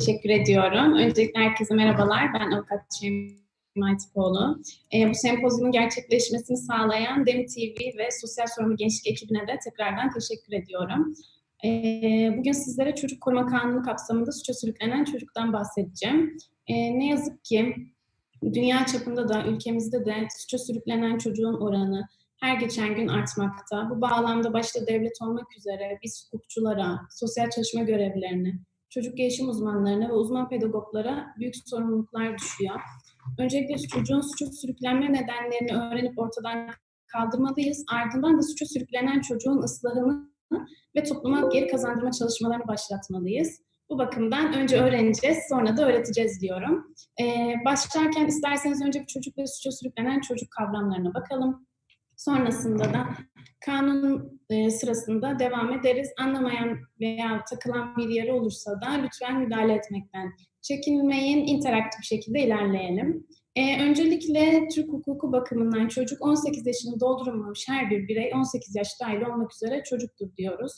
teşekkür ediyorum. Öncelikle herkese merhabalar. Ben avukat Şeyma Atipoğlu. E, bu sempozyumun gerçekleşmesini sağlayan Demi TV ve Sosyal Sorumlu Gençlik ekibine de tekrardan teşekkür ediyorum. E, bugün sizlere Çocuk Koruma Kanunu kapsamında suça sürüklenen çocuktan bahsedeceğim. E, ne yazık ki dünya çapında da ülkemizde de suça sürüklenen çocuğun oranı her geçen gün artmakta. Bu bağlamda başta devlet olmak üzere biz hukukçulara, sosyal çalışma görevlilerine, çocuk gelişim uzmanlarına ve uzman pedagoglara büyük sorumluluklar düşüyor. Öncelikle çocuğun suça sürüklenme nedenlerini öğrenip ortadan kaldırmalıyız. Ardından da suça sürüklenen çocuğun ıslahını ve topluma geri kazandırma çalışmalarını başlatmalıyız. Bu bakımdan önce öğreneceğiz, sonra da öğreteceğiz diyorum. Ee, başlarken isterseniz önce bir çocuk ve suça sürüklenen çocuk kavramlarına bakalım. Sonrasında da kanun e, sırasında devam ederiz. Anlamayan veya takılan bir yeri olursa da lütfen müdahale etmekten çekinmeyin, interaktif şekilde ilerleyelim. E, öncelikle Türk hukuku bakımından çocuk 18 yaşını doldurmamış her bir birey 18 yaş dahil olmak üzere çocuktur diyoruz.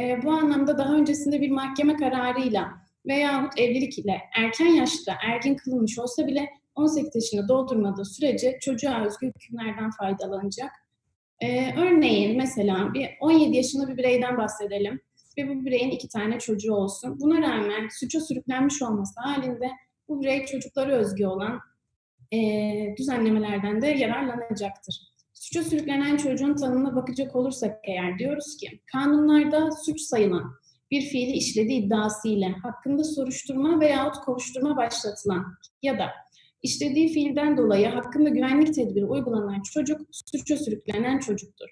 E, bu anlamda daha öncesinde bir mahkeme kararıyla veyahut evlilik ile erken yaşta ergin kılınmış olsa bile 18 yaşını doldurmadığı sürece çocuğa özgü hükümlerden faydalanacak. Ee, örneğin mesela bir 17 yaşında bir bireyden bahsedelim ve bu bireyin iki tane çocuğu olsun. Buna rağmen suça sürüklenmiş olması halinde bu birey çocukları özgü olan e, düzenlemelerden de yararlanacaktır. Suça sürüklenen çocuğun tanımına bakacak olursak eğer diyoruz ki kanunlarda suç sayılan bir fiili işlediği iddiasıyla hakkında soruşturma veyahut kovuşturma başlatılan ya da işlediği fiilden dolayı hakkında güvenlik tedbiri uygulanan çocuk suça sürüklenen çocuktur.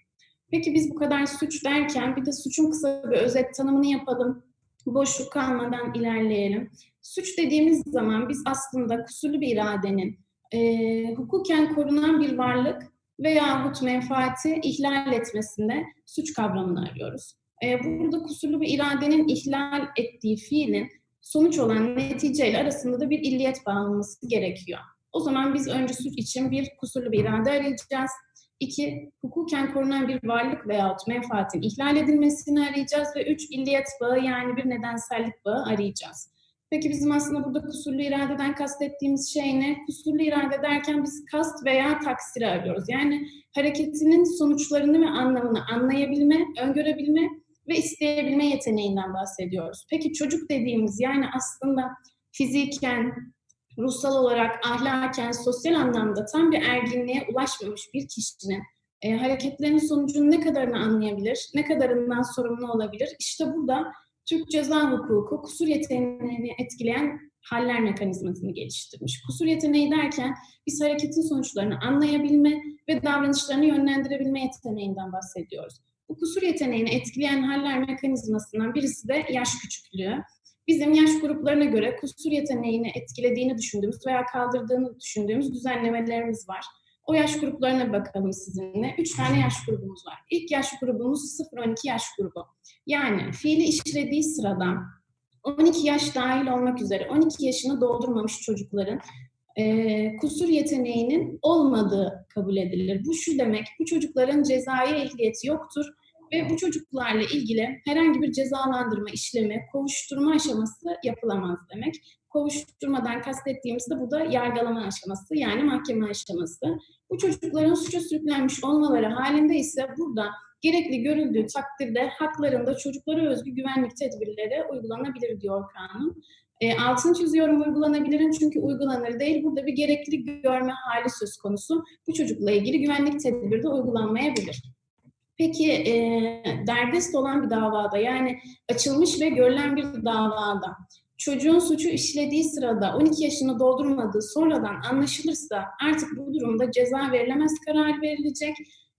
Peki biz bu kadar suç derken bir de suçun kısa bir özet tanımını yapalım. Boşluk kalmadan ilerleyelim. Suç dediğimiz zaman biz aslında kusurlu bir iradenin e, hukuken korunan bir varlık veyahut menfaati ihlal etmesinde suç kavramını arıyoruz. E, burada kusurlu bir iradenin ihlal ettiği fiilin sonuç olan neticeyle arasında da bir illiyet bağlanması gerekiyor. O zaman biz önce suç için bir kusurlu bir irade arayacağız. İki, hukuken korunan bir varlık veyahut menfaatin ihlal edilmesini arayacağız. Ve üç, illiyet bağı yani bir nedensellik bağı arayacağız. Peki bizim aslında burada kusurlu iradeden kastettiğimiz şey ne? Kusurlu irade derken biz kast veya taksiri arıyoruz. Yani hareketinin sonuçlarını ve anlamını anlayabilme, öngörebilme ve isteyebilme yeteneğinden bahsediyoruz. Peki çocuk dediğimiz yani aslında fiziken, ruhsal olarak, ahlaken, sosyal anlamda tam bir erginliğe ulaşmamış bir kişinin e, hareketlerinin sonucunu ne kadarını anlayabilir, ne kadarından sorumlu olabilir? İşte burada Türk Ceza Hukuku kusur yeteneğini etkileyen haller mekanizmasını geliştirmiş. Kusur yeteneği derken biz hareketin sonuçlarını anlayabilme ve davranışlarını yönlendirebilme yeteneğinden bahsediyoruz. Bu kusur yeteneğini etkileyen haller mekanizmasından birisi de yaş küçüklüğü. Bizim yaş gruplarına göre kusur yeteneğini etkilediğini düşündüğümüz veya kaldırdığını düşündüğümüz düzenlemelerimiz var. O yaş gruplarına bakalım sizinle. Üç tane yaş grubumuz var. İlk yaş grubumuz 0-12 yaş grubu. Yani fiili işlediği sırada 12 yaş dahil olmak üzere 12 yaşını doldurmamış çocukların e, kusur yeteneğinin olmadığı kabul edilir. Bu şu demek, bu çocukların cezai ehliyeti yoktur ve bu çocuklarla ilgili herhangi bir cezalandırma işlemi, kovuşturma aşaması yapılamaz demek. Kovuşturmadan kastettiğimiz de bu da yargılama aşaması yani mahkeme aşaması. Bu çocukların suça sürüklenmiş olmaları halinde ise burada gerekli görüldüğü takdirde haklarında çocuklara özgü güvenlik tedbirleri uygulanabilir diyor kanun. E, altını çiziyorum uygulanabilirin çünkü uygulanır değil. Burada bir gerekli görme hali söz konusu. Bu çocukla ilgili güvenlik tedbiri de uygulanmayabilir. Peki e, derdest olan bir davada yani açılmış ve görülen bir davada çocuğun suçu işlediği sırada 12 yaşını doldurmadığı sonradan anlaşılırsa artık bu durumda ceza verilemez karar verilecek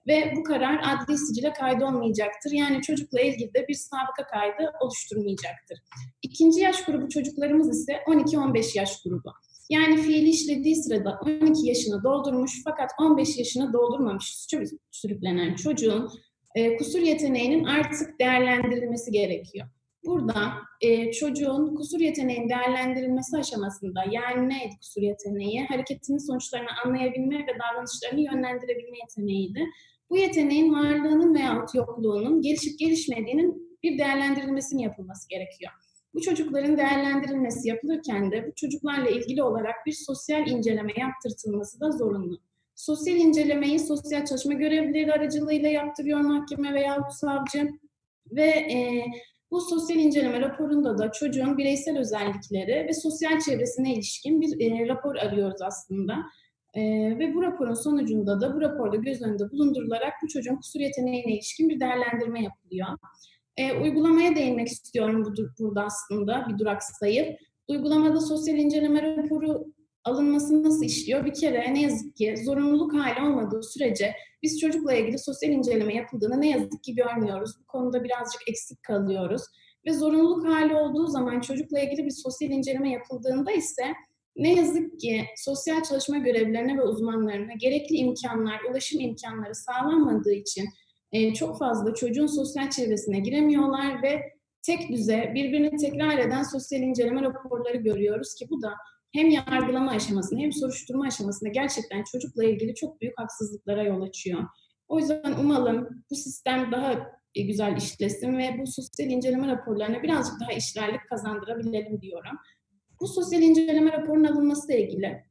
ve bu karar adli sicile kaydolmayacaktır. Yani çocukla ilgili de bir sabıka kaydı oluşturmayacaktır. İkinci yaş grubu çocuklarımız ise 12-15 yaş grubu. Yani fiili işlediği sırada 12 yaşını doldurmuş fakat 15 yaşını doldurmamış sürüklenen çocuğun e, kusur yeteneğinin artık değerlendirilmesi gerekiyor. Burada e, çocuğun kusur yeteneğinin değerlendirilmesi aşamasında yani neydi kusur yeteneği? Hareketinin sonuçlarını anlayabilme ve davranışlarını yönlendirebilme yeteneğiydi. Bu yeteneğin varlığının veyahut yokluğunun gelişip gelişmediğinin bir değerlendirilmesinin yapılması gerekiyor. Bu çocukların değerlendirilmesi yapılırken de bu çocuklarla ilgili olarak bir sosyal inceleme yaptırtılması da zorunlu. Sosyal incelemeyi sosyal çalışma görevlileri aracılığıyla yaptırıyor mahkeme veya savcı ve e, bu sosyal inceleme raporunda da çocuğun bireysel özellikleri ve sosyal çevresine ilişkin bir e, rapor arıyoruz aslında. E, ve bu raporun sonucunda da bu raporda göz önünde bulundurularak bu çocuğun kusur yeteneğine ilişkin bir değerlendirme yapılıyor. E, uygulamaya değinmek istiyorum bu, burada aslında bir durak sayıp. Uygulamada sosyal inceleme raporu alınması nasıl işliyor? Bir kere ne yazık ki zorunluluk hali olmadığı sürece biz çocukla ilgili sosyal inceleme yapıldığını ne yazık ki görmüyoruz. Bu konuda birazcık eksik kalıyoruz. Ve zorunluluk hali olduğu zaman çocukla ilgili bir sosyal inceleme yapıldığında ise ne yazık ki sosyal çalışma görevlilerine ve uzmanlarına gerekli imkanlar, ulaşım imkanları sağlanmadığı için e, çok fazla çocuğun sosyal çevresine giremiyorlar ve tek düze birbirini tekrar eden sosyal inceleme raporları görüyoruz ki bu da hem yargılama aşamasında hem soruşturma aşamasında gerçekten çocukla ilgili çok büyük haksızlıklara yol açıyor. O yüzden umalım bu sistem daha güzel işlesin ve bu sosyal inceleme raporlarına birazcık daha işlerlik kazandırabilelim diyorum. Bu sosyal inceleme raporunun alınması ile ilgili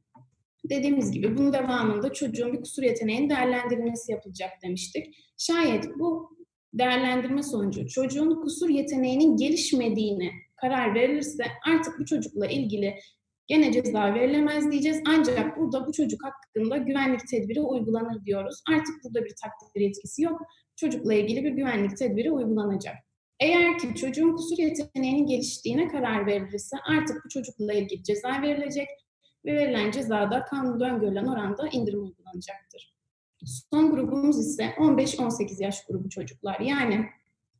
dediğimiz gibi bunun devamında çocuğun bir kusur yeteneğinin değerlendirilmesi yapılacak demiştik. Şayet bu değerlendirme sonucu çocuğun kusur yeteneğinin gelişmediğini karar verilirse artık bu çocukla ilgili gene ceza verilemez diyeceğiz. Ancak burada bu çocuk hakkında güvenlik tedbiri uygulanır diyoruz. Artık burada bir takdir yetkisi yok. Çocukla ilgili bir güvenlik tedbiri uygulanacak. Eğer ki çocuğun kusur yeteneğinin geliştiğine karar verilirse artık bu çocukla ilgili ceza verilecek ve verilen cezada kanunda öngörülen oranda indirim uygulanacaktır. Son grubumuz ise 15-18 yaş grubu çocuklar. Yani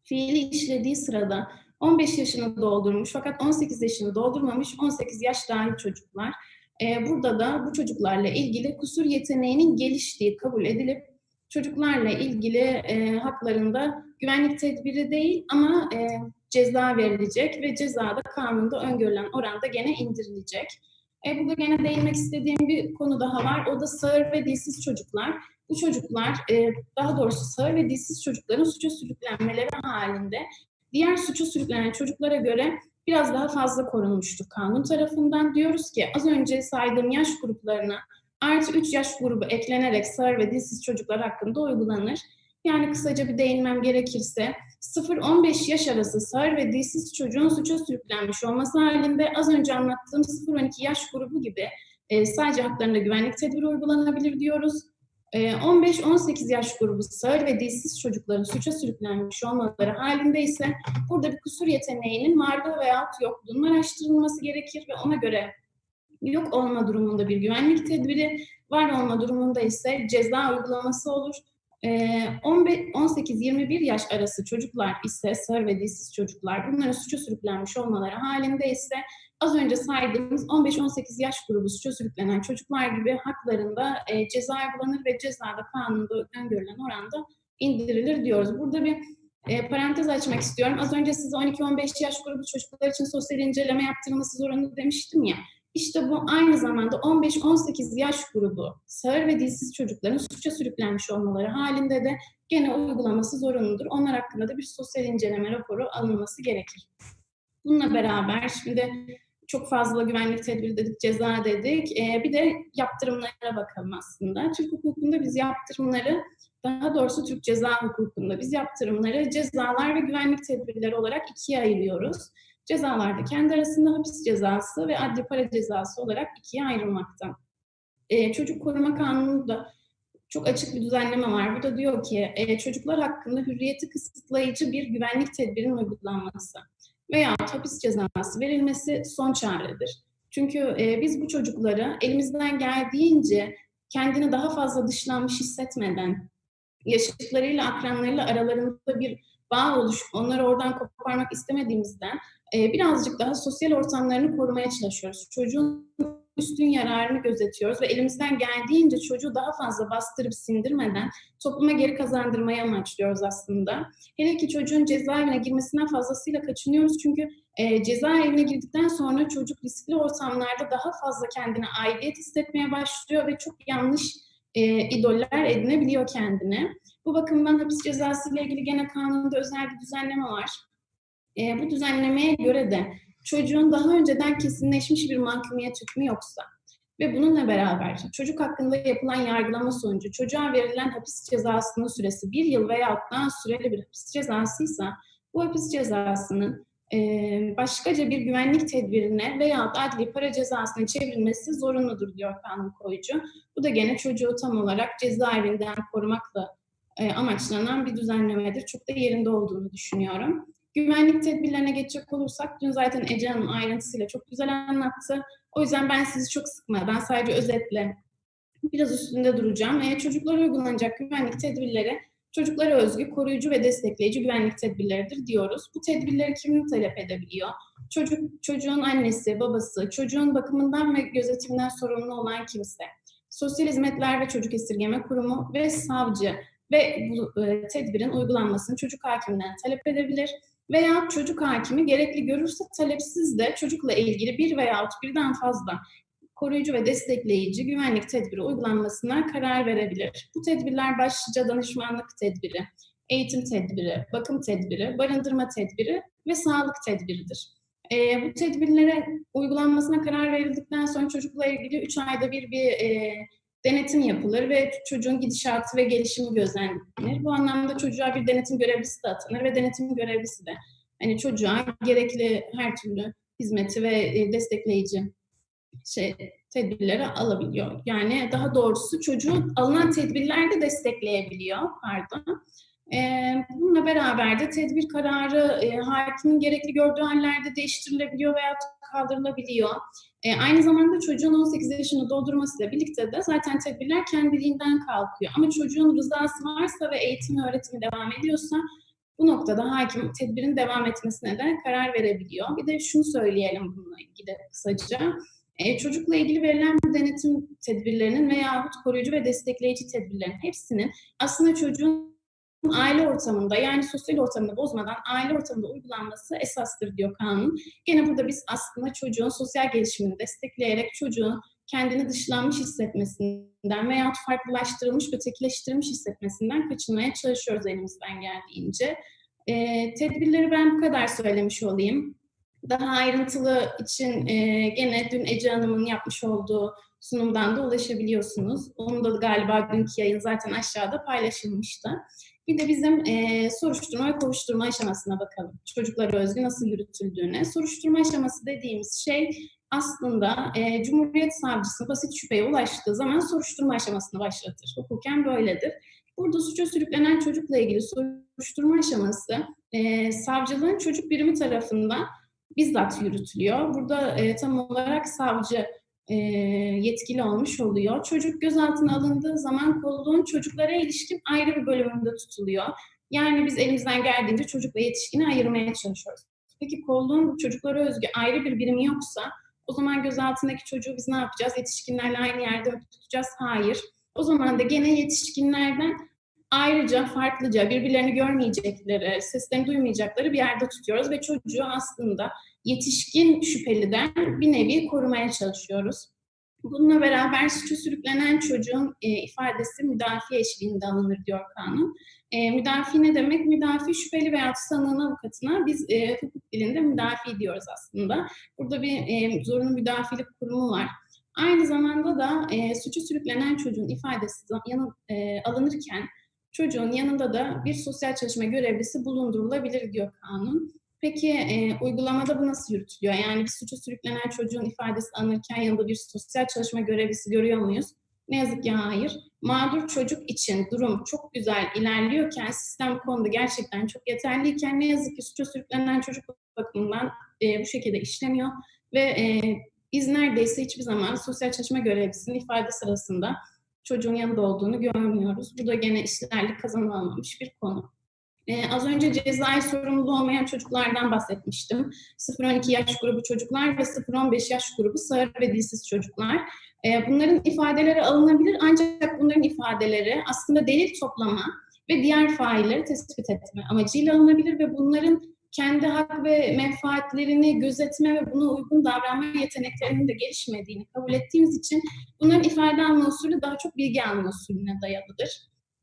fiili işlediği sırada 15 yaşını doldurmuş fakat 18 yaşını doldurmamış 18 yaş dahil çocuklar. Ee, burada da bu çocuklarla ilgili kusur yeteneğinin geliştiği kabul edilip çocuklarla ilgili e, haklarında güvenlik tedbiri değil ama e, ceza verilecek ve cezada kanunda öngörülen oranda gene indirilecek. E, burada gene değinmek istediğim bir konu daha var. O da sağır ve dilsiz çocuklar. Bu çocuklar, e, daha doğrusu sağır ve dilsiz çocukların suça sürüklenmeleri halinde diğer suça sürüklenen çocuklara göre biraz daha fazla korunmuştur kanun tarafından. Diyoruz ki az önce saydığım yaş gruplarına artı 3 yaş grubu eklenerek sağır ve dilsiz çocuklar hakkında uygulanır. Yani kısaca bir değinmem gerekirse 0-15 yaş arası sağır ve dilsiz çocuğun suça sürüklenmiş olması halinde az önce anlattığım 0-12 yaş grubu gibi e, sadece haklarında güvenlik tedbiri uygulanabilir diyoruz. 15-18 yaş grubu sağır ve dilsiz çocukların suça sürüklenmiş olmaları halinde ise burada bir kusur yeteneğinin varlığı veya yokluğunun araştırılması gerekir ve ona göre yok olma durumunda bir güvenlik tedbiri, var olma durumunda ise ceza uygulaması olur. 18-21 yaş arası çocuklar ise sağır ve dilsiz çocuklar bunların suça sürüklenmiş olmaları halinde ise az önce saydığımız 15-18 yaş grubu suça sürüklenen çocuklar gibi haklarında e, ceza uygulanır ve cezada kanunda öngörülen oranda indirilir diyoruz. Burada bir e, parantez açmak istiyorum. Az önce size 12-15 yaş grubu çocuklar için sosyal inceleme yaptırılması zorunlu demiştim ya. İşte bu aynı zamanda 15-18 yaş grubu sağır ve dilsiz çocukların suça sürüklenmiş olmaları halinde de gene uygulaması zorunludur. Onlar hakkında da bir sosyal inceleme raporu alınması gerekir. Bununla beraber şimdi çok fazla güvenlik tedbiri dedik, ceza dedik. Ee, bir de yaptırımlara bakalım aslında. Türk hukukunda biz yaptırımları, daha doğrusu Türk ceza hukukunda biz yaptırımları cezalar ve güvenlik tedbirleri olarak ikiye ayırıyoruz. Cezalarda kendi arasında hapis cezası ve adli para cezası olarak ikiye ayrılmakta. Ee, Çocuk Koruma Kanunu'nda çok açık bir düzenleme var. Bu da diyor ki e, çocuklar hakkında hürriyeti kısıtlayıcı bir güvenlik tedbirinin uygulanması veya hapis cezası verilmesi son çaredir. Çünkü e, biz bu çocukları elimizden geldiğince kendini daha fazla dışlanmış hissetmeden, yaşıtlarıyla, akranlarıyla aralarında bir bağ oluşup onları oradan koparmak istemediğimizden e, birazcık daha sosyal ortamlarını korumaya çalışıyoruz. Çocuğun üstün yararını gözetiyoruz ve elimizden geldiğince çocuğu daha fazla bastırıp sindirmeden topluma geri kazandırmaya amaçlıyoruz aslında. Hele ki çocuğun cezaevine girmesinden fazlasıyla kaçınıyoruz çünkü e, cezaevine girdikten sonra çocuk riskli ortamlarda daha fazla kendine aidiyet hissetmeye başlıyor ve çok yanlış e, idoller edinebiliyor kendine. Bu bakımdan hapis cezası ile ilgili gene kanunda özel bir düzenleme var. E, bu düzenlemeye göre de çocuğun daha önceden kesinleşmiş bir mahkumiyet hükmü yoksa ve bununla beraber çocuk hakkında yapılan yargılama sonucu çocuğa verilen hapis cezasının süresi bir yıl veya daha süreli bir hapis cezasıysa bu hapis cezasının e, başkaca bir güvenlik tedbirine veya adli para cezasına çevrilmesi zorunludur diyor kanun koyucu. Bu da gene çocuğu tam olarak cezaevinden korumakla e, amaçlanan bir düzenlemedir. Çok da yerinde olduğunu düşünüyorum. Güvenlik tedbirlerine geçecek olursak, dün zaten Ece Hanım ayrıntısıyla çok güzel anlattı. O yüzden ben sizi çok sıkmadan sadece özetle biraz üstünde duracağım. E, çocuklara uygulanacak güvenlik tedbirleri çocuklara özgü, koruyucu ve destekleyici güvenlik tedbirleridir diyoruz. Bu tedbirleri kim talep edebiliyor? Çocuk, çocuğun annesi, babası, çocuğun bakımından ve gözetiminden sorumlu olan kimse, Sosyal Hizmetler ve Çocuk Esirgeme Kurumu ve savcı ve bu e, tedbirin uygulanmasını çocuk hakiminden talep edebilir veya çocuk hakimi gerekli görürse talepsiz de çocukla ilgili bir veya birden fazla koruyucu ve destekleyici güvenlik tedbiri uygulanmasına karar verebilir. Bu tedbirler başlıca danışmanlık tedbiri, eğitim tedbiri, bakım tedbiri, barındırma tedbiri ve sağlık tedbiridir. E, bu tedbirlere uygulanmasına karar verildikten sonra çocukla ilgili 3 ayda bir bir e, denetim yapılır ve çocuğun gidişatı ve gelişimi gözlenir. Bu anlamda çocuğa bir denetim görevlisi de atanır ve denetim görevlisi de hani çocuğa gerekli her türlü hizmeti ve e, destekleyici şey tedbirleri alabiliyor. Yani daha doğrusu çocuğun alınan tedbirler de destekleyebiliyor. Pardon. Ee, bununla beraber de tedbir kararı e, hakimin gerekli gördüğü hallerde değiştirilebiliyor veya kaldırılabiliyor. E, aynı zamanda çocuğun 18 yaşını doldurmasıyla birlikte de zaten tedbirler kendiliğinden kalkıyor. Ama çocuğun rızası varsa ve eğitim öğretimi devam ediyorsa bu noktada hakim tedbirin devam etmesine de karar verebiliyor. Bir de şunu söyleyelim bununla ilgili kısaca. E, çocukla ilgili verilen bu denetim tedbirlerinin veya koruyucu ve destekleyici tedbirlerin hepsinin aslında çocuğun aile ortamında yani sosyal ortamında bozmadan aile ortamında uygulanması esastır diyor kanun. Gene burada biz aslında çocuğun sosyal gelişimini destekleyerek çocuğun kendini dışlanmış hissetmesinden veya farklılaştırılmış, ötekileştirilmiş hissetmesinden kaçınmaya çalışıyoruz elimizden geldiğince. E, tedbirleri ben bu kadar söylemiş olayım. Daha ayrıntılı için e, gene dün Ece Hanım'ın yapmış olduğu sunumdan da ulaşabiliyorsunuz. Onun da galiba dünkü yayın zaten aşağıda paylaşılmıştı. Bir de bizim e, soruşturma ve kovuşturma aşamasına bakalım. Çocuklara özgü nasıl yürütüldüğüne. Soruşturma aşaması dediğimiz şey aslında e, Cumhuriyet Savcısı basit şüpheye ulaştığı zaman soruşturma aşamasını başlatır. Hukuken böyledir. Burada suça sürüklenen çocukla ilgili soruşturma aşaması e, savcılığın çocuk birimi tarafından bizzat yürütülüyor. Burada e, tam olarak savcı e, yetkili olmuş oluyor. Çocuk gözaltına alındığı zaman kolluğun çocuklara ilişkin ayrı bir bölümünde tutuluyor. Yani biz elimizden geldiğince çocuk ve yetişkini ayırmaya çalışıyoruz. Peki kolluğun çocuklara özgü ayrı bir birimi yoksa o zaman gözaltındaki çocuğu biz ne yapacağız? Yetişkinlerle aynı yerde tutacağız? Hayır. O zaman da gene yetişkinlerden ayrıca farklıca birbirlerini görmeyecekleri, seslerini duymayacakları bir yerde tutuyoruz ve çocuğu aslında yetişkin şüpheliden bir nevi korumaya çalışıyoruz. Bununla beraber suçu sürüklenen çocuğun e, ifadesi müdafi eşliğinde alınır diyor kanun. E, müdafi ne demek? Müdafi şüpheli veya sanığın avukatına biz e, hukuk dilinde müdafi diyoruz aslında. Burada bir e, zorunlu müdafilik kurumu var. Aynı zamanda da e, suçu sürüklenen çocuğun ifadesi yanı, e, alınırken çocuğun yanında da bir sosyal çalışma görevlisi bulundurulabilir diyor kanun. Peki e, uygulamada bu nasıl yürütülüyor? Yani bir suça sürüklenen çocuğun ifadesi alınırken yanında bir sosyal çalışma görevlisi görüyor muyuz? Ne yazık ki hayır. Mağdur çocuk için durum çok güzel ilerliyorken, sistem konuda gerçekten çok yeterliyken ne yazık ki suça sürüklenen çocuk bakımından e, bu şekilde işlemiyor ve e, biz neredeyse hiçbir zaman sosyal çalışma görevlisinin ifade sırasında çocuğun yanında olduğunu görmüyoruz. Bu da gene işlerlik kazanılmamış bir konu. Ee, az önce cezai sorumluluğu olmayan çocuklardan bahsetmiştim. 0-12 yaş grubu çocuklar ve 0-15 yaş grubu sağır ve dilsiz çocuklar. Ee, bunların ifadeleri alınabilir ancak bunların ifadeleri aslında delil toplama ve diğer failleri tespit etme amacıyla alınabilir ve bunların kendi hak ve menfaatlerini gözetme ve buna uygun davranma yeteneklerinin de gelişmediğini kabul ettiğimiz için bunların ifade alma usulü daha çok bilgi alma usulüne dayalıdır.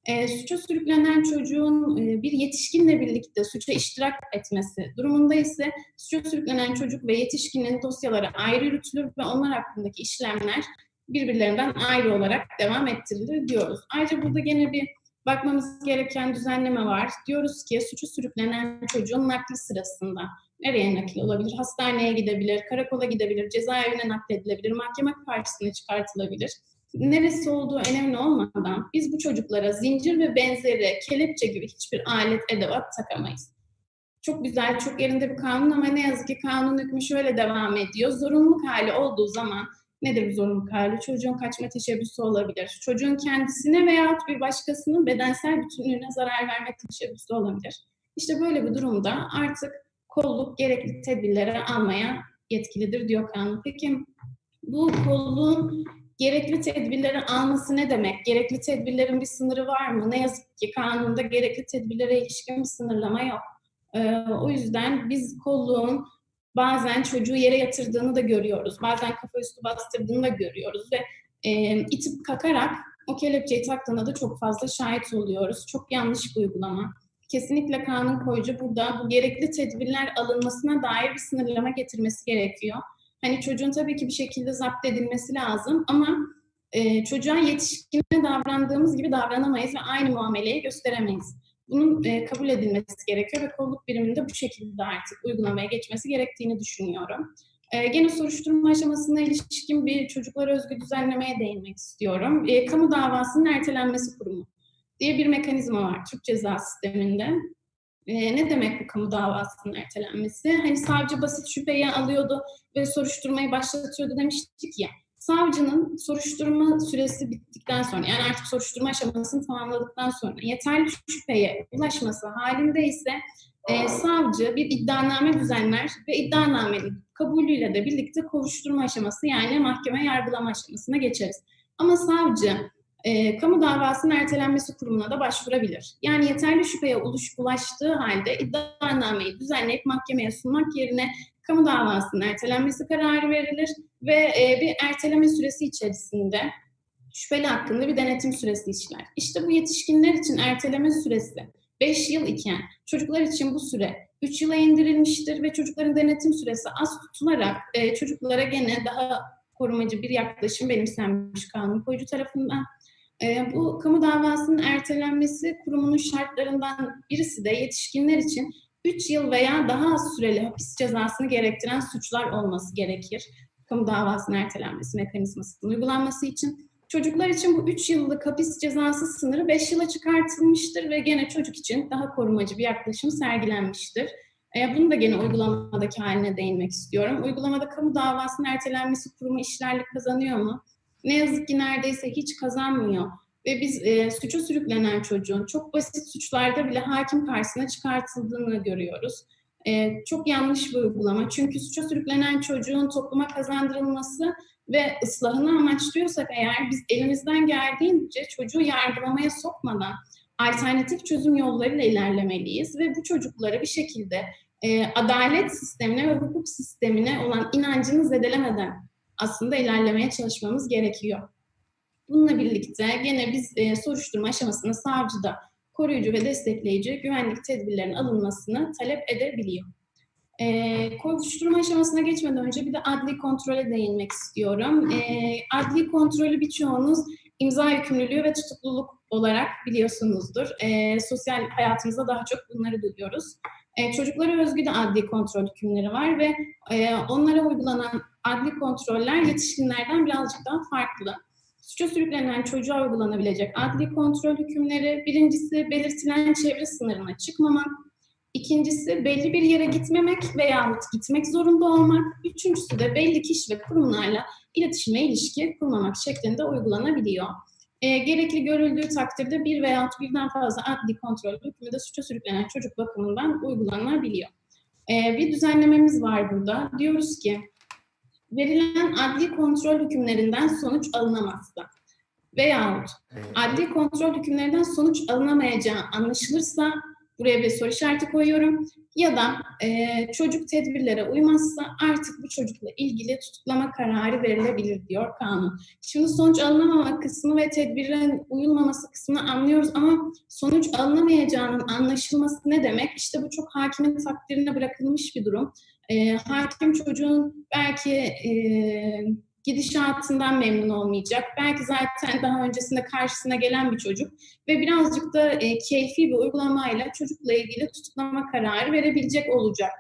E, suça sürüklenen çocuğun e, bir yetişkinle birlikte suça iştirak etmesi durumunda ise suça sürüklenen çocuk ve yetişkinin dosyaları ayrı yürütülür ve onlar hakkındaki işlemler birbirlerinden ayrı olarak devam ettirilir diyoruz. Ayrıca burada gene bir bakmamız gereken düzenleme var. Diyoruz ki suçu sürüklenen çocuğun nakli sırasında nereye nakil olabilir? Hastaneye gidebilir, karakola gidebilir, cezaevine nakledilebilir, mahkeme karşısına çıkartılabilir. Neresi olduğu önemli olmadan biz bu çocuklara zincir ve benzeri, kelepçe gibi hiçbir alet, edevat takamayız. Çok güzel, çok yerinde bir kanun ama ne yazık ki kanun hükmü şöyle devam ediyor. Zorunluluk hali olduğu zaman Nedir bu zorunluluk hali? Çocuğun kaçma teşebbüsü olabilir. Çocuğun kendisine veya bir başkasının bedensel bütünlüğüne zarar verme teşebbüsü olabilir. İşte böyle bir durumda artık kolluk gerekli tedbirleri almaya yetkilidir diyor kanun. Peki bu kolluğun gerekli tedbirleri alması ne demek? Gerekli tedbirlerin bir sınırı var mı? Ne yazık ki kanunda gerekli tedbirlere ilişkin bir sınırlama yok. Ee, o yüzden biz kolluğun bazen çocuğu yere yatırdığını da görüyoruz. Bazen kafa üstü bastırdığını da görüyoruz ve e, itip kakarak o kelepçeyi taktığında da çok fazla şahit oluyoruz. Çok yanlış bir uygulama. Kesinlikle kanun koyucu burada bu gerekli tedbirler alınmasına dair bir sınırlama getirmesi gerekiyor. Hani çocuğun tabii ki bir şekilde zapt edilmesi lazım ama e, çocuğa yetişkine davrandığımız gibi davranamayız ve aynı muameleyi gösteremeyiz bunun e, kabul edilmesi gerekiyor ve kolluk biriminde bu şekilde artık uygulamaya geçmesi gerektiğini düşünüyorum. E, gene soruşturma aşamasına ilişkin bir çocuklara özgü düzenlemeye değinmek istiyorum. E, kamu davasının ertelenmesi kurumu diye bir mekanizma var Türk ceza sisteminde. E, ne demek bu kamu davasının ertelenmesi? Hani savcı basit şüpheyi alıyordu ve soruşturmayı başlatıyordu demiştik ya savcının soruşturma süresi bittikten sonra yani artık soruşturma aşamasını tamamladıktan sonra yeterli şüpheye ulaşması halinde ise e, savcı bir iddianame düzenler ve iddianamenin kabulüyle de birlikte kovuşturma aşaması yani mahkeme yargılama aşamasına geçeriz. Ama savcı e, kamu davasının ertelenmesi kurumuna da başvurabilir. Yani yeterli şüpheye ulaştığı halde iddianameyi düzenleyip mahkemeye sunmak yerine kamu davasının ertelenmesi kararı verilir ve e, bir erteleme süresi içerisinde şüpheli hakkında bir denetim süresi işler. İşte bu yetişkinler için erteleme süresi 5 yıl iken çocuklar için bu süre 3 yıla indirilmiştir ve çocukların denetim süresi az tutularak e, çocuklara gene daha korumacı bir yaklaşım benimsenmiş kanun koyucu tarafından. E, bu kamu davasının ertelenmesi kurumunun şartlarından birisi de yetişkinler için 3 yıl veya daha az süreli hapis cezasını gerektiren suçlar olması gerekir. Kamu davasının ertelenmesi mekanizmasının uygulanması için. Çocuklar için bu 3 yıllık hapis cezası sınırı 5 yıla çıkartılmıştır ve gene çocuk için daha korumacı bir yaklaşım sergilenmiştir. E, bunu da gene uygulamadaki haline değinmek istiyorum. Uygulamada kamu davasının ertelenmesi kurumu işlerlik kazanıyor mu? Ne yazık ki neredeyse hiç kazanmıyor. Ve biz e, suça sürüklenen çocuğun çok basit suçlarda bile hakim karşısına çıkartıldığını görüyoruz. E, çok yanlış bir uygulama. Çünkü suça sürüklenen çocuğun topluma kazandırılması ve ıslahını amaçlıyorsak eğer biz elimizden geldiğince çocuğu yargılamaya sokmadan alternatif çözüm yollarıyla ilerlemeliyiz ve bu çocukları bir şekilde e, adalet sistemine ve hukuk sistemine olan inancını zedelemeden aslında ilerlemeye çalışmamız gerekiyor. Bununla birlikte gene biz e, soruşturma aşamasında savcıda koruyucu ve destekleyici güvenlik tedbirlerinin alınmasını talep edebiliyor. E, kovuşturma aşamasına geçmeden önce bir de adli kontrole değinmek istiyorum. E, adli kontrolü birçoğunuz imza yükümlülüğü ve tutukluluk olarak biliyorsunuzdur. E, sosyal hayatımızda daha çok bunları duyuyoruz. E, çocuklara özgü de adli kontrol hükümleri var ve e, onlara uygulanan adli kontroller yetişkinlerden birazcık daha farklı. Suça sürüklenen çocuğa uygulanabilecek adli kontrol hükümleri, birincisi belirtilen çevre sınırına çıkmamak, ikincisi belli bir yere gitmemek veyahut gitmek zorunda olmak, üçüncüsü de belli kişi ve kurumlarla iletişime ilişki kurmamak şeklinde uygulanabiliyor. E, gerekli görüldüğü takdirde bir veyahut birden fazla adli kontrol hükmü de suça sürüklenen çocuk bakımından uygulanabiliyor. E, bir düzenlememiz var burada. Diyoruz ki verilen adli kontrol hükümlerinden sonuç alınamazsa veyahut adli kontrol hükümlerinden sonuç alınamayacağı anlaşılırsa Buraya bir soru işareti koyuyorum. Ya da e, çocuk tedbirlere uymazsa artık bu çocukla ilgili tutuklama kararı verilebilir diyor kanun. Şimdi sonuç alınamama kısmı ve tedbirin uyulmaması kısmını anlıyoruz ama sonuç alınamayacağının anlaşılması ne demek? İşte bu çok hakimin takdirine bırakılmış bir durum. E, hakim çocuğun belki e, gidişatından memnun olmayacak. Belki zaten daha öncesinde karşısına gelen bir çocuk ve birazcık da e, keyfi bir uygulamayla çocukla ilgili tutuklama kararı verebilecek olacak.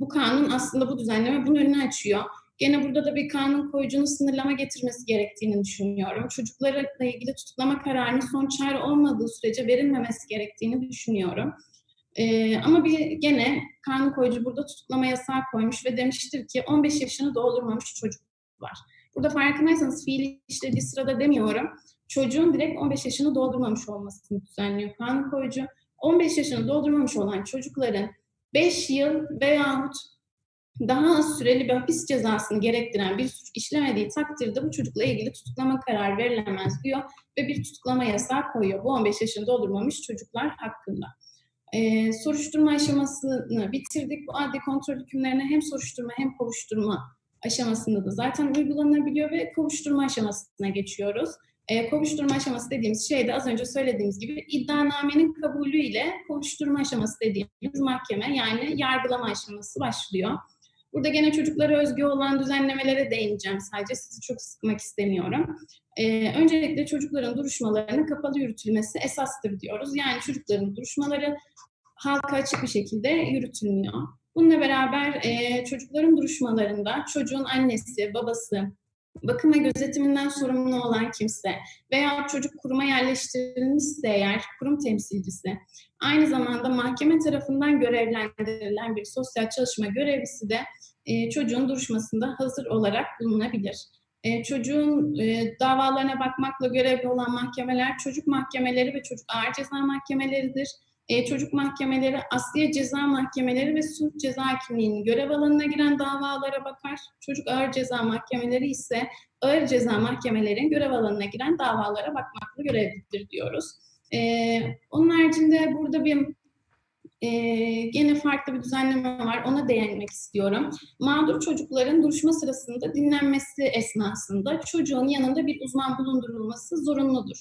Bu kanun aslında bu düzenleme bunun önünü açıyor. Gene burada da bir kanun koyucunun sınırlama getirmesi gerektiğini düşünüyorum. Çocuklarla ilgili tutuklama kararının son çare olmadığı sürece verilmemesi gerektiğini düşünüyorum. Ee, ama bir gene kanun koyucu burada tutuklama yasağı koymuş ve demiştir ki 15 yaşını doldurmamış çocuk var. Burada farkındaysanız fiil işlediği sırada demiyorum. Çocuğun direkt 15 yaşını doldurmamış olmasını düzenliyor kanun koyucu. 15 yaşını doldurmamış olan çocukların 5 yıl veyahut daha az süreli bir hapis cezasını gerektiren bir suç işlemediği takdirde bu çocukla ilgili tutuklama kararı verilemez diyor ve bir tutuklama yasağı koyuyor bu 15 yaşını doldurmamış çocuklar hakkında. Ee, soruşturma aşamasını bitirdik. Bu adli kontrol hükümlerine hem soruşturma hem kovuşturma aşamasında da zaten uygulanabiliyor ve kovuşturma aşamasına geçiyoruz. E, kovuşturma aşaması dediğimiz şey de az önce söylediğimiz gibi iddianamenin kabulü ile kovuşturma aşaması dediğimiz mahkeme yani yargılama aşaması başlıyor. Burada gene çocuklara özgü olan düzenlemelere değineceğim sadece sizi çok sıkmak istemiyorum. Ee, öncelikle çocukların duruşmalarının kapalı yürütülmesi esastır diyoruz. Yani çocukların duruşmaları halka açık bir şekilde yürütülmüyor. Bununla beraber e, çocukların duruşmalarında çocuğun annesi, babası, bakım ve gözetiminden sorumlu olan kimse veya çocuk kuruma yerleştirilmişse eğer kurum temsilcisi, aynı zamanda mahkeme tarafından görevlendirilen bir sosyal çalışma görevlisi de e, çocuğun duruşmasında hazır olarak bulunabilir. E, çocuğun e, davalarına bakmakla görevli olan mahkemeler çocuk mahkemeleri ve çocuk ağır ceza mahkemeleridir e, çocuk mahkemeleri, asliye ceza mahkemeleri ve suç ceza hakimliğinin görev alanına giren davalara bakar. Çocuk ağır ceza mahkemeleri ise ağır ceza mahkemelerin görev alanına giren davalara bakmakla görevlidir diyoruz. E, onun haricinde burada bir e, gene farklı bir düzenleme var. Ona değinmek istiyorum. Mağdur çocukların duruşma sırasında dinlenmesi esnasında çocuğun yanında bir uzman bulundurulması zorunludur.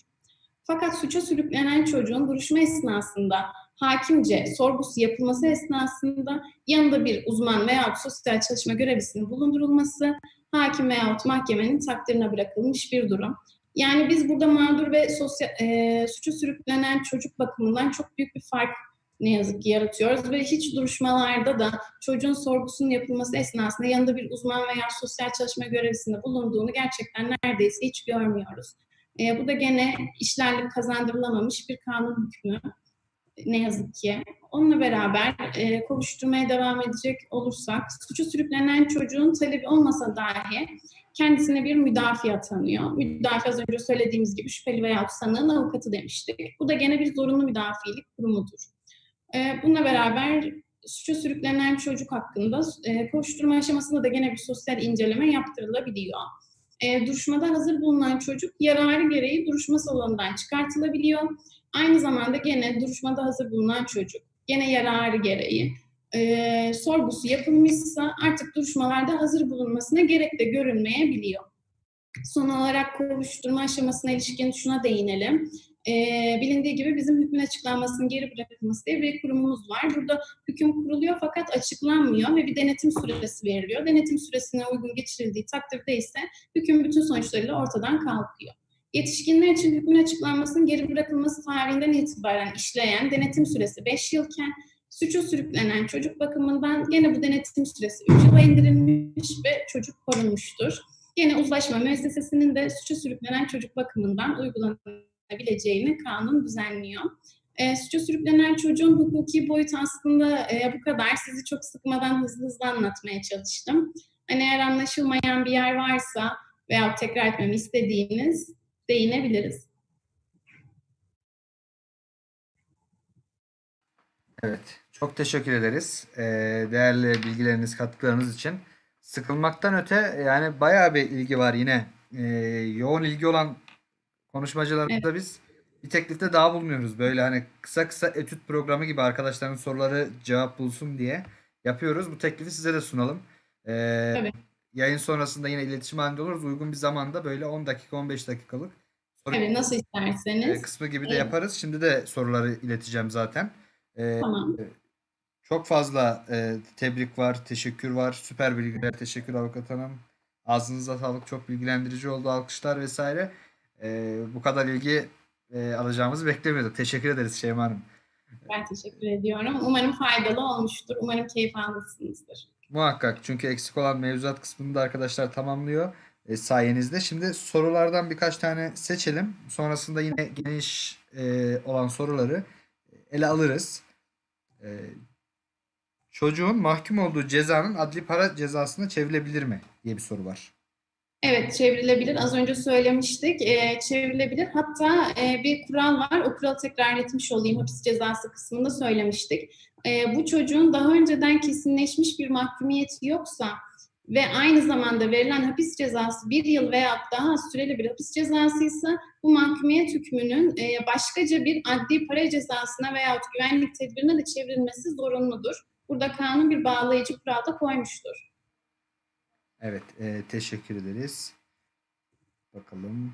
Fakat suça sürüklenen çocuğun duruşma esnasında hakimce sorgusu yapılması esnasında yanında bir uzman veya sosyal çalışma görevlisinin bulundurulması hakim veyahut mahkemenin takdirine bırakılmış bir durum. Yani biz burada mağdur ve sosyal, e, suça sürüklenen çocuk bakımından çok büyük bir fark ne yazık ki yaratıyoruz ve hiç duruşmalarda da çocuğun sorgusunun yapılması esnasında yanında bir uzman veya sosyal çalışma görevlisinde bulunduğunu gerçekten neredeyse hiç görmüyoruz. E, bu da gene işlerlik kazandırılamamış bir kanun hükmü ne yazık ki. Onunla beraber e, kovuşturmaya devam edecek olursak, suçu sürüklenen çocuğun talebi olmasa dahi kendisine bir müdafi atanıyor. Müdafi az önce söylediğimiz gibi şüpheli veya sanığın avukatı demiştik. Bu da gene bir zorunlu müdafilik kurumudur. E, bununla beraber suça sürüklenen çocuk hakkında e, kovuşturma aşamasında da gene bir sosyal inceleme yaptırılabiliyor e, duruşmada hazır bulunan çocuk yararı gereği duruşma salonundan çıkartılabiliyor. Aynı zamanda gene duruşmada hazır bulunan çocuk gene yararı gereği e, sorgusu yapılmışsa artık duruşmalarda hazır bulunmasına gerek de görünmeyebiliyor. Son olarak kovuşturma aşamasına ilişkin şuna değinelim e, bilindiği gibi bizim hükmün açıklanmasının geri bırakılması diye bir kurumumuz var. Burada hüküm kuruluyor fakat açıklanmıyor ve bir denetim süresi veriliyor. Denetim süresine uygun geçirildiği takdirde ise hüküm bütün sonuçlarıyla ortadan kalkıyor. Yetişkinler için hükmün açıklanmasının geri bırakılması tarihinden itibaren işleyen denetim süresi 5 yılken suçu sürüklenen çocuk bakımından gene bu denetim süresi 3 yıla indirilmiş ve çocuk korunmuştur. Yine uzlaşma müessesesinin de suçu sürüklenen çocuk bakımından uygulanan bileceğini kanun düzenliyor. E, suça sürüklenen çocuğun hukuki boyut aslında e, bu kadar. Sizi çok sıkmadan hızlı hızlı anlatmaya çalıştım. Hani eğer anlaşılmayan bir yer varsa veya tekrar etmemi istediğiniz değinebiliriz. Evet, çok teşekkür ederiz. Ee, değerli bilgileriniz, katkılarınız için. Sıkılmaktan öte yani bayağı bir ilgi var yine. Ee, yoğun ilgi olan konuşmacılarımızla Evet. biz bir teklifte daha bulunuyoruz. Böyle hani kısa kısa etüt programı gibi arkadaşların soruları cevap bulsun diye yapıyoruz. Bu teklifi size de sunalım. Ee, Tabii. yayın sonrasında yine iletişim halinde oluruz. Uygun bir zamanda böyle 10 dakika 15 dakikalık soru Evet, nasıl e, isterseniz. kısmı gibi de Evet. yaparız. Şimdi de soruları ileteceğim zaten. Ee, Tamam. çok fazla e, tebrik var, teşekkür var. Süper bilgiler, teşekkür avukat hanım. Ağzınıza sağlık, çok bilgilendirici oldu. Alkışlar vesaire. Ee, bu kadar ilgi e, alacağımızı beklemiyorduk. Teşekkür ederiz Şeyma Hanım. Ben teşekkür ediyorum. Umarım faydalı olmuştur. Umarım keyif almışsınızdır. Muhakkak çünkü eksik olan mevzuat kısmını da arkadaşlar tamamlıyor e, sayenizde. Şimdi sorulardan birkaç tane seçelim. Sonrasında yine geniş e, olan soruları ele alırız. E, çocuğun mahkum olduğu cezanın adli para cezasına çevrilebilir mi diye bir soru var. Evet, çevrilebilir. Az önce söylemiştik. Ee, çevrilebilir. Hatta e, bir kural var. O kuralı tekrar etmiş olayım. Hapis cezası kısmında söylemiştik. Ee, bu çocuğun daha önceden kesinleşmiş bir mahkumiyeti yoksa ve aynı zamanda verilen hapis cezası bir yıl veya daha süreli bir hapis cezasıysa bu mahkumiyet hükmünün e, başkaca bir adli para cezasına veya güvenlik tedbirine de çevrilmesi zorunludur. Burada kanun bir bağlayıcı kural da koymuştur. Evet, e, teşekkür ederiz. Bakalım.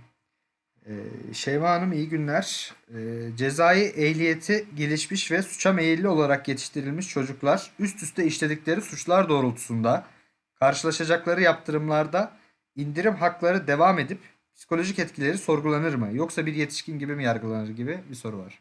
E, Şeyma Hanım iyi günler. E, cezai ehliyeti gelişmiş ve suça meyilli olarak yetiştirilmiş çocuklar üst üste işledikleri suçlar doğrultusunda karşılaşacakları yaptırımlarda indirim hakları devam edip psikolojik etkileri sorgulanır mı? Yoksa bir yetişkin gibi mi yargılanır gibi bir soru var.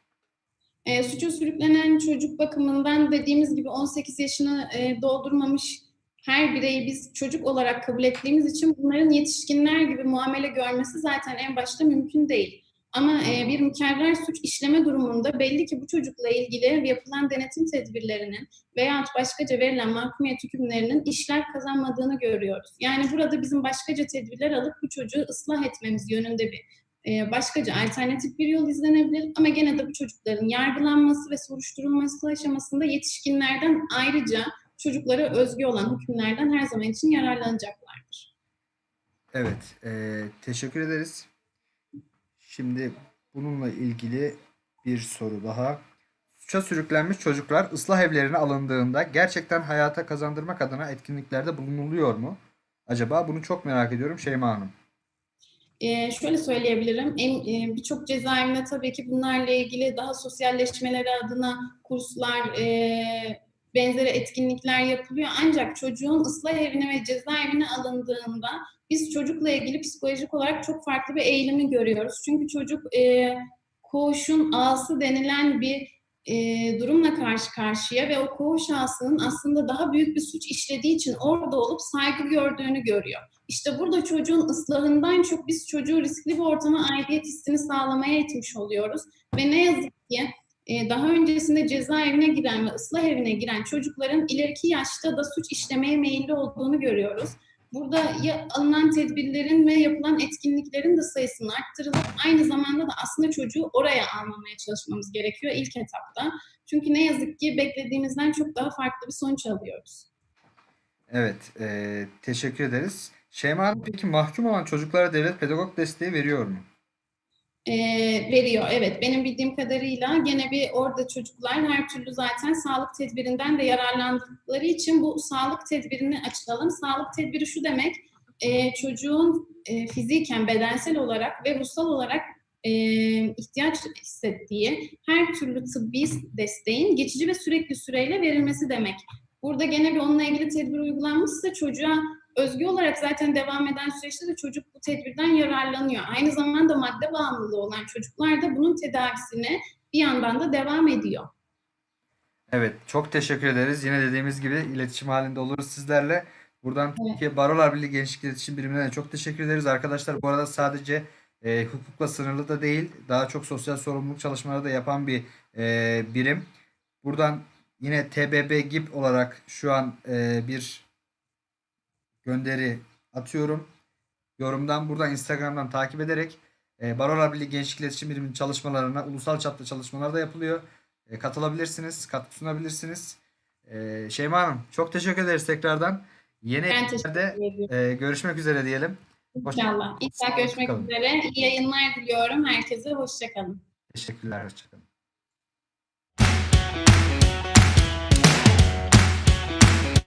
E, suça sürüklenen çocuk bakımından dediğimiz gibi 18 yaşını e, doldurmamış her bireyi biz çocuk olarak kabul ettiğimiz için bunların yetişkinler gibi muamele görmesi zaten en başta mümkün değil. Ama e, bir mükerrer suç işleme durumunda belli ki bu çocukla ilgili yapılan denetim tedbirlerinin veya başkaca verilen mahkumiyet hükümlerinin işler kazanmadığını görüyoruz. Yani burada bizim başkaca tedbirler alıp bu çocuğu ıslah etmemiz yönünde bir e, başkaca alternatif bir yol izlenebilir ama gene de bu çocukların yargılanması ve soruşturulması aşamasında yetişkinlerden ayrıca çocuklara özgü olan hükümlerden her zaman için yararlanacaklardır. Evet, e, teşekkür ederiz. Şimdi bununla ilgili bir soru daha. Suça sürüklenmiş çocuklar ıslah evlerine alındığında gerçekten hayata kazandırmak adına etkinliklerde bulunuluyor mu? Acaba bunu çok merak ediyorum Şeyma Hanım. Ee, şöyle söyleyebilirim, e, birçok cezaevinde tabii ki bunlarla ilgili daha sosyalleşmeleri adına kurslar, e, benzeri etkinlikler yapılıyor. Ancak çocuğun ıslah evine ve cezaevine alındığında biz çocukla ilgili psikolojik olarak çok farklı bir eğilimi görüyoruz. Çünkü çocuk e, koğuşun ağası denilen bir e, durumla karşı karşıya ve o koğuş ağasının aslında daha büyük bir suç işlediği için orada olup saygı gördüğünü görüyor. İşte burada çocuğun ıslahından çok biz çocuğu riskli bir ortama aidiyet hissini sağlamaya itmiş oluyoruz. Ve ne yazık ki daha öncesinde cezaevine giren ve ıslah evine giren çocukların ileriki yaşta da suç işlemeye meyilli olduğunu görüyoruz. Burada alınan tedbirlerin ve yapılan etkinliklerin de sayısının arttırılıp aynı zamanda da aslında çocuğu oraya almamaya çalışmamız gerekiyor ilk etapta. Çünkü ne yazık ki beklediğimizden çok daha farklı bir sonuç alıyoruz. Evet, e, teşekkür ederiz. Şeyma Hanım peki mahkum olan çocuklara devlet pedagog desteği veriyor mu? E, veriyor. Evet benim bildiğim kadarıyla gene bir orada çocuklar her türlü zaten sağlık tedbirinden de yararlandıkları için bu sağlık tedbirini açalım. Sağlık tedbiri şu demek e, çocuğun e, fiziken, bedensel olarak ve ruhsal olarak e, ihtiyaç hissettiği her türlü tıbbi desteğin geçici ve sürekli süreyle verilmesi demek. Burada gene bir onunla ilgili tedbir uygulanmışsa çocuğa özgü olarak zaten devam eden süreçte de çocuk bu tedbirden yararlanıyor. Aynı zamanda madde bağımlılığı olan çocuklar da bunun tedavisine bir yandan da devam ediyor. Evet, çok teşekkür ederiz. Yine dediğimiz gibi iletişim halinde oluruz sizlerle. Buradan Evet. Türkiye Barolar Birliği Gençlik İletişim Birimine de çok teşekkür ederiz. Arkadaşlar bu arada sadece e, hukukla sınırlı da değil, daha çok sosyal sorumluluk çalışmaları da yapan bir e, birim. Buradan yine TBB GİP olarak şu an e, bir gönderi atıyorum. Yorumdan buradan Instagram'dan takip ederek e, Barolar Birliği Gençlik İletişim Biriminin çalışmalarına ulusal çapta çalışmalar da yapılıyor. E, katılabilirsiniz, katkı sunabilirsiniz. E, Şeyma Hanım çok teşekkür ederiz tekrardan. Yeni ediyorum. e, görüşmek üzere diyelim. Hoşça- İnşallah. İnşallah görüşmek Hoşçakalın. üzere. İyi yayınlar diliyorum herkese. Hoşçakalın. Teşekkürler. Hoşçakalın.